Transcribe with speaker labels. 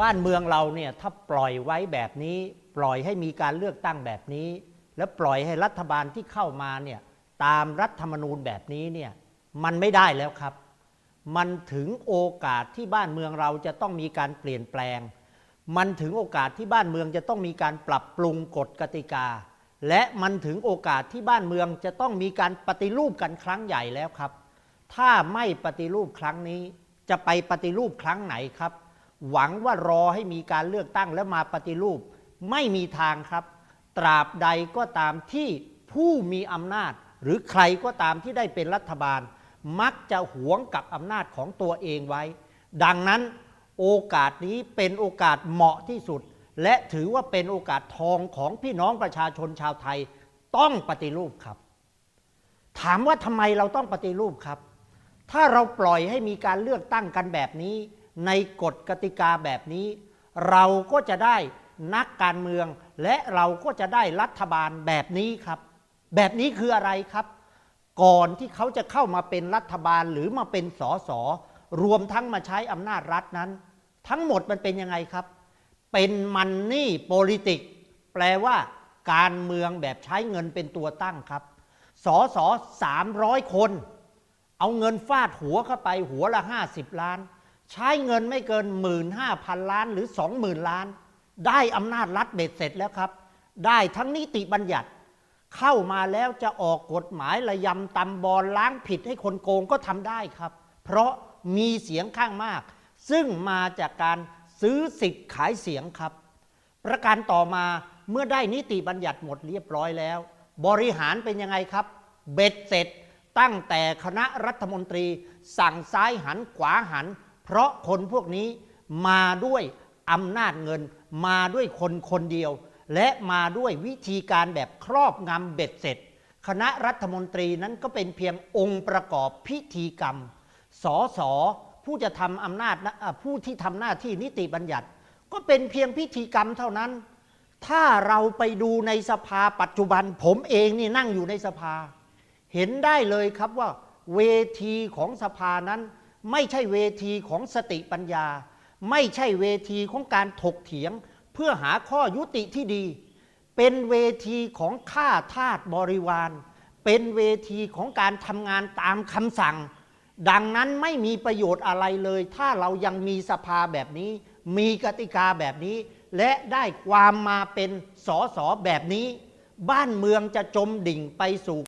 Speaker 1: บ้านเมืองเราเนี่ยถ้าปล่อยไว้แบบนี้ ปล่อยให้มีการเลือกตั้งแบบนี้ แล้วปล่อยให้รัฐบาลที่เข้ามาเนี่ยตามรัฐธรรมนูญแบบนี้เนี่ยมันไม่ได้แล้วครับ มันถึงโอกาสที่บ้านเมืองเราจะต้องมีการเปลี่ยนแปลง มันถึงโอกาสที่บ้านเมืองจะต้องมีการปรับปรุงกฎกติกา และมันถึงโอกาสที่บ้านเมืองจะต้องมีการปฏิรูปกันครั้งใหญ่แล้วครับ ถ้าไม่ปฏิรูปครั้งนี้จะไปปฏิรูปครั้งไหนครับ หวังว่ารอให้มีการเลือกตั้งแล้วมาปฏิรูป ไม่มีทางครับ ตราบใดก็ตามที่ผู้มีอำนาจ หรือใครก็ตามที่ได้เป็นรัฐบาล มักจะหวงกับอำนาจของตัวเองไว้ ดังนั้นโอกาสนี้เป็นโอกาสเหมาะที่สุด และถือว่าเป็นโอกาสทองของพี่น้องประชาชนชาวไทยต้องปฏิรูปครับ ถามว่าทำไมเราต้องปฏิรูปครับ ถ้าเราปล่อยให้มีการเลือกตั้งกันแบบนี้ ในกฎกติกาแบบนี้ เราก็จะได้นักการเมือง และเราก็จะได้รัฐบาลแบบนี้ครับ แบบนี้คืออะไรครับ ก่อนที่เขาจะเข้ามาเป็นรัฐบาลหรือมาเป็นสสรวมทั้งมาใช้อำนาจรัฐนั้น ทั้งหมดมันเป็นยังไงครับ เป็นมันนี่โพลิติกแปลว่าการเมืองแบบใช้เงินเป็นตัวตั้งครับสอสอสามร้อยคน เอาเงินฟาดหัวเข้าไปหัวละ 50 ล้าน ใช้เงินไม่เกิน 15,000 ล้านหรือ 20,000 ล้าน ได้อำนาจรัฐเบ็ดเสร็จแล้วครับ ได้ทั้งนิติบัญญัติ เข้ามาแล้วจะออกกฎหมายระยำตำบอลล้างผิดให้คนโกงก็ทำได้ครับ เพราะมีเสียงข้างมาก ซึ่งมาจากการซื้อสิทธิ์ขายเสียงครับ ประการต่อมาเมื่อได้นิติบัญญัติหมดเรียบร้อยแล้ว บริหารเป็นยังไงครับ เบ็ดเสร็จตั้งแต่คณะรัฐมนตรี สั่งซ้ายหันขวาหัน เพราะคนพวกนี้มาด้วยอำนาจเงิน มาด้วยคนคนเดียว และมาด้วยวิธีการแบบครอบงำเบ็ดเสร็จ คณะรัฐมนตรีนั้นก็เป็นเพียงองค์ประกอบพิธีกรรมสอสอผู้จะทำอำนาจผู้ที่ทำหน้าที่นิติบัญญัติ ก็เป็นเพียงพิธีกรรมเท่านั้น ถ้าเราไปดูในสภาปัจจุบัน ผมเองนี่นั่งอยู่ในสภา เห็นได้เลยครับว่า เวทีของสภานั้น ไม่ใช่เวทีของสติปัญญา ไม่ใช่เวทีของการถกเถียง เพื่อหาข้อยุติที่ดี เป็นเวทีของข้าทาสบริวาร เป็นเวทีของการทำงานตามคำสั่ง ดังนั้นไม่มีประโยชน์อะไรเลย ถ้าเรายังมีสภาแบบนี้ มีกติกาแบบนี้ และได้ความมาเป็นสอสอแบบนี้ บ้านเมืองจะจมดิ่งไปสู่